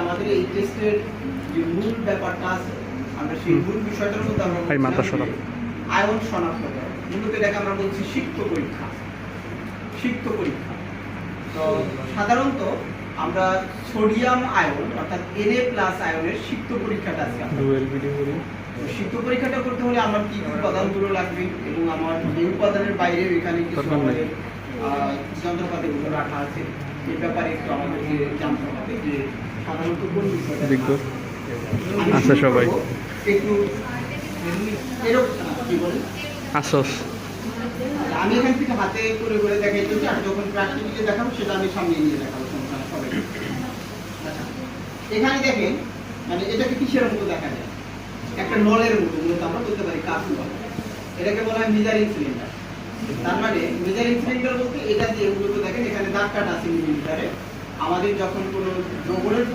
আমাদের এই টেস্টের যে মূল ব্যাপারটা আছে আমরা সেই মূল বিষয়টার মধ্যে আমরা। আয়ন শনাক্তকরণ মূলত এটাকে আমরা বলছি সিক্ত পরীক্ষা। সিক্ত পরীক্ষা। তো সাধারণত আমরা সোডিয়াম আয়ন অর্থাৎ এনএ প্লাস আয়নের সিক্ত পরীক্ষাটা আজকে করি সিক্ত পরীক্ষাটা করতে হলে আমার কি কি উপাদানগুলো লাগবে এবং আমার এই উপাদানের বাইরে এখানে কিছু আমাদের যন্ত্রপাতিগুলো রাখা আছে। এই ব্যাপারে একটু আমাদেরকে জানতে হবে যে সাধারণত কোন বিষয়টা আচ্ছা, সবাই। একটু এরকম কি বলে আসস আমি এখান থেকে হাতে করে করে দেখাইতেছি আর যখন প্র্যাকটিক্যালি দেখাবো সেটা আমি সামনে নিয়ে দেখাবো সবাই আচ্ছা এখানে দেখেন মানে এটাকে কিসের মতো দেখা যায়? একটা নলের মতো মূলত আমরা বলতে পারি কাজ এটাকে বলা হয় মেজারিং সিলিন্ডার। তার মানে মেজার বলতে এটা দিয়ে মূলত দেখেন, এখানে দাগ কাটা আছে মিলিমিটারে। আমাদের যখন কোনো দ্রবণের